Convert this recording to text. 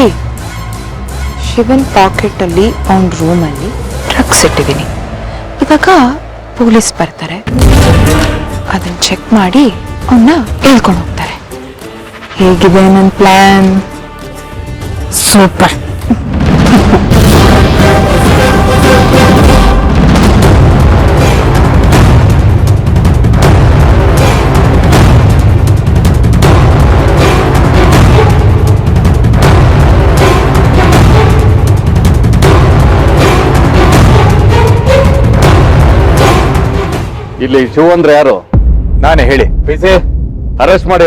ಮಾಡಿ ಶಿವನ್ ಪಾಕೆಟ್ ಅಲ್ಲಿ ಅವನ ರೂಮಲ್ಲಿ ಡ್ರಗ್ಸ್ ಇಟ್ಟಿದ್ದೀನಿ. ಇವಾಗ ಪೊಲೀಸ್ ಬರ್ತಾರೆ. ಅದನ್ನ ಚೆಕ್ ಮಾಡಿ ಅವನ್ನ ಹೇಳ್ಕೊಂಡು ಹೋಗ್ತಾರೆ. ಹೇಗಿದೆ ನನ್ನ ಪ್ಲಾನ್ ಸೂಪರ್. ಇಲ್ಲಿ ಶಿವ ಅಂದ್ರೆ ಯಾರು? ನಾನೇ ಹೇಳಿ. ಪಿಸಿ ಅರೆಸ್ಟ್ ಮಾಡಿ